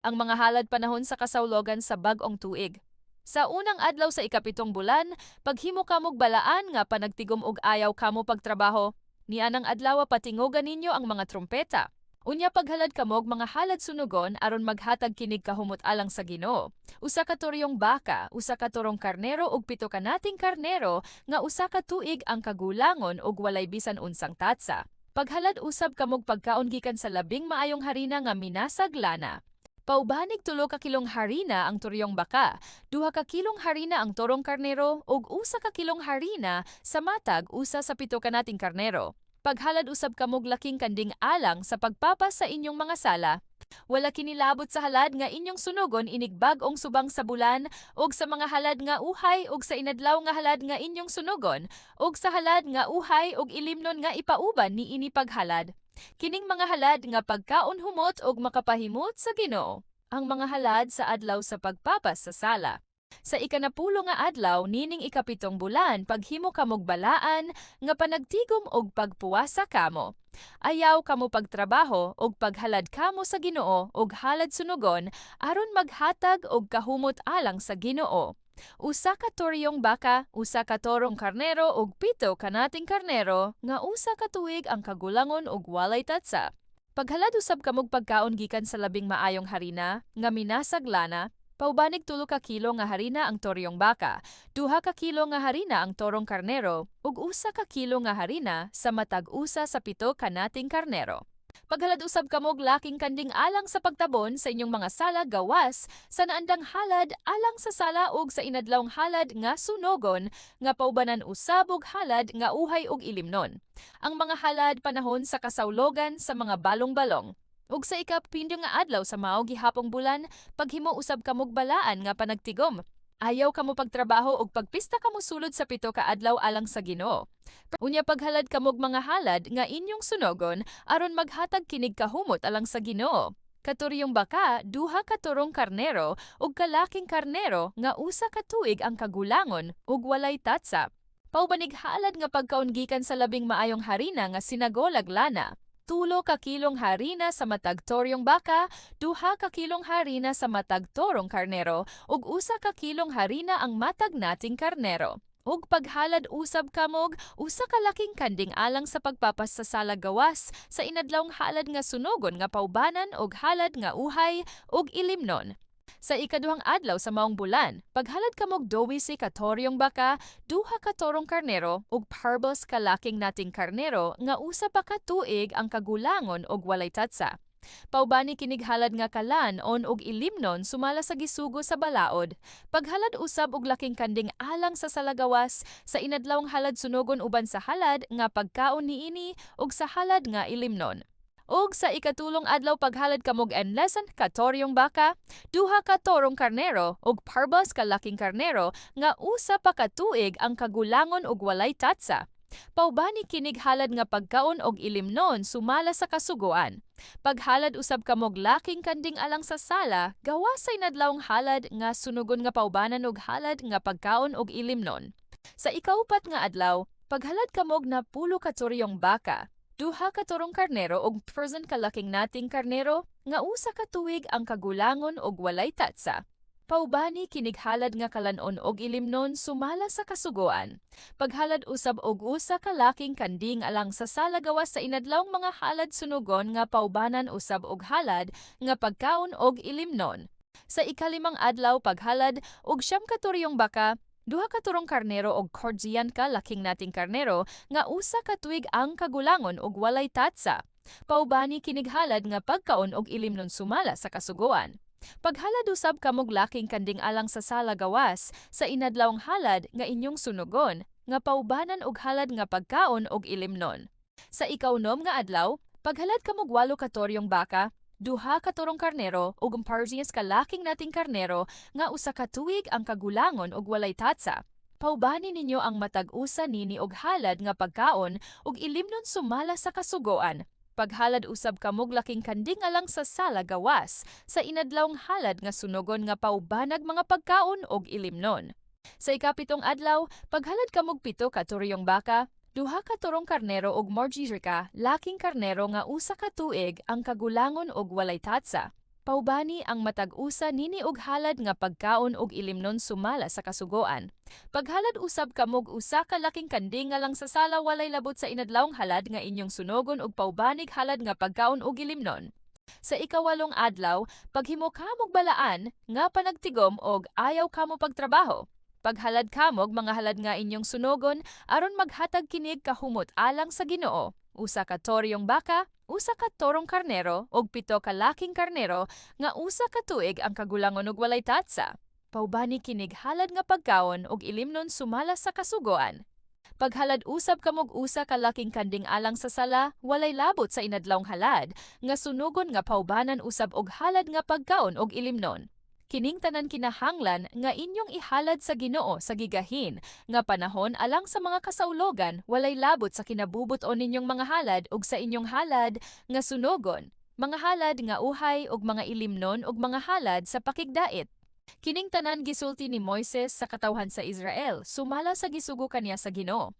ang mga halad panahon sa kasawlogan sa bag-ong tuig. Sa unang adlaw sa ikapitong bulan, paghimo kamog balaan nga panagtigom og ayaw kamo pagtrabaho, nianang adlaw patingogan ninyo ang mga trumpeta. Unya paghalad kamog mga halad sunugon aron maghatag kinig kahumot alang sa Ginoo. Usa ka turyong baka, usa ka turong karnero ug pito ka nating karnero nga usa ka tuig ang kagulangon ug walay bisan unsang tatsa. Paghalad usab kamog pagkaon gikan sa labing maayong harina nga minasag lana. Paubanig tulo ka kilong harina ang turyong baka, duha ka kilong harina ang torong karnero ug usa ka kilong harina sa matag usa sa pito ka nating karnero. Paghalad usab kamog laking kanding alang sa pagpapas sa inyong mga sala. Wala kinilabot sa halad nga inyong sunugon inigbag ong subang sa bulan ug sa mga halad nga uhay ug sa inadlaw nga halad nga inyong sunugon ug sa halad nga uhay ug ilimnon nga ipauban ni ini paghalad. Kining mga halad nga pagkaon humot ug makapahimot sa Ginoo. Ang mga halad sa adlaw sa pagpapas sa sala. Sa ikanapulo nga adlaw nining ikapitong bulan paghimo kamog balaan nga panagtigom og pagpuwasa kamo. Ayaw kamo pagtrabaho og paghalad kamo sa Ginoo og halad sunugon aron maghatag og kahumot alang sa Ginoo. Usa ka toryong baka, usa ka torong karnero ug pito kanating karnero nga usa ka tuig ang kagulangon ug walay tatsa. Paghalad usab kamog pagkaon gikan sa labing maayong harina nga minasag lana Paubanig tulo ka kilo nga harina ang toryong baka, duha ka kilo nga harina ang torong karnero, ug usa ka kilo nga harina sa matag usa sa pito kanating karnero. Paghalad usab kamog laking kanding alang sa pagtabon sa inyong mga sala gawas sa naandang halad alang sa sala ug sa inadlawng halad nga sunogon nga paubanan usab og halad nga uhay ug ilimnon. Ang mga halad panahon sa kasawlogan sa mga balong-balong Ug sa ikapindyo nga adlaw sa mao gihapong bulan, paghimo usab kamog balaan nga panagtigom. Ayaw kamo pagtrabaho og pagpista kamo sulod sa pito ka adlaw alang sa Ginoo. Unya paghalad kamog mga halad nga inyong sunogon aron maghatag kinig kahumot alang sa Ginoo. Katuryong baka, duha ka turong karnero ug kalaking karnero nga usa ka tuig ang kagulangon ug walay tatsa. Paubanig halad nga pagkaon gikan sa labing maayong harina nga sinagolag lana tulo ka kilong harina sa matagtoryong baka, duha ka kilong harina sa matagtorong karnero, ug usa ka kilong harina ang matag nating karnero. Ug paghalad usab kamog, usa ka laking kanding alang sa pagpapas sa sala gawas, sa inadlawng halad nga sunogon nga paubanan ug halad nga uhay ug ilimnon. Sa ikaduhang adlaw sa maong bulan, paghalad kamog dowisi katoryong baka, duha ka torong karnero ug parbos kalaking nating karnero nga usa pa ka tuig ang kagulangon og walay tatsa. Paubani kinighalad nga kalan on og ilimnon sumala sa gisugo sa balaod. Paghalad usab og laking kanding alang sa salagawas sa inadlawng halad sunogon uban sa halad nga pagkaon niini ug sa halad nga ilimnon. Ug sa ikatulong adlaw paghalad kamog enlesan katoryong baka, duha ka torong karnero ug parbas ka laking karnero nga usa pa ka tuig ang kagulangon ug walay tatsa. Paubani kinig halad nga pagkaon og ilimnon sumala sa kasuguan. Paghalad usab kamog laking kanding alang sa sala, gawasay nadlawng halad nga sunugon nga paubanan og halad nga pagkaon og ilimnon. Sa ikaupat nga adlaw, paghalad kamog na pulo ka baka, duha ka turong karnero ug person kalaking nating karnero nga usa ka tuig ang kagulangon og walay tatsa. Paubani kinighalad nga kalanon og ilimnon sumala sa kasugoan. Paghalad usab og usa ka laking kanding alang sa salagawas sa inadlawng mga halad sunugon nga paubanan usab og halad nga pagkaon og ilimnon. Sa ikalimang adlaw paghalad og siyam ka turyong baka Duha ka turong karnero og kordzian ka laking nating karnero nga usa ka tuig ang kagulangon og walay tatsa. Paubani kinighalad nga pagkaon og ilimnon sumala sa kasuguan. Paghalad usab kamog laking kanding alang sa sala gawas sa inadlawng halad nga inyong sunugon nga paubanan og halad nga pagkaon og ilimnon. Sa ikaunom nga adlaw, paghalad kamog walo ka toryong baka duha ka turong karnero ug parzias kalaking nating karnero nga usa ka tuig ang kagulangon ug walay tatsa. Paubani ninyo ang matag-usa nini og halad nga pagkaon ug ilimnon sumala sa kasugoan. Paghalad usab kamog laking kanding alang sa sala gawas sa inadlawng halad nga sunogon nga paubanag mga pagkaon og ilimnon. Sa ikapitong adlaw, paghalad kamog pito ka turyong baka, Duha ka turong karnero og morgirika, laking karnero nga usa ka tuig ang kagulangon og walay tatsa. Paubani ang matag-usa nini og halad nga pagkaon og ilimnon sumala sa kasugoan. Paghalad usab kamog usa ka laking kanding nga lang sa sala walay labot sa inadlawng halad nga inyong sunogon og paubanig halad nga pagkaon og ilimnon. Sa ikawalong adlaw, paghimo kamog balaan nga panagtigom og ayaw kamo pagtrabaho. Paghalad kamog mga halad nga inyong sunogon aron maghatag kinig kahumot alang sa Ginoo. Usa ka toryong baka, usa ka torong karnero ug pito ka laking karnero nga usa ka tuig ang kagulangon og walay tatsa. Paubani kinig halad nga pagkaon og ilimnon sumala sa kasugoan. Paghalad usab kamog usa ka laking kanding alang sa sala, walay labot sa inadlawng halad, nga sunugon nga paubanan usab og halad nga pagkaon og ilimnon. Kining tanan kinahanglan nga inyong ihalad sa Ginoo sa gigahin nga panahon alang sa mga kasaulogan walay labot sa kinabubuton ninyong mga halad ug sa inyong halad nga sunogon, mga halad nga uhay ug mga ilimnon ug mga halad sa pakigdait. Kining tanan gisulti ni Moises sa katawhan sa Israel, sumala sa gisugo kaniya sa Ginoo.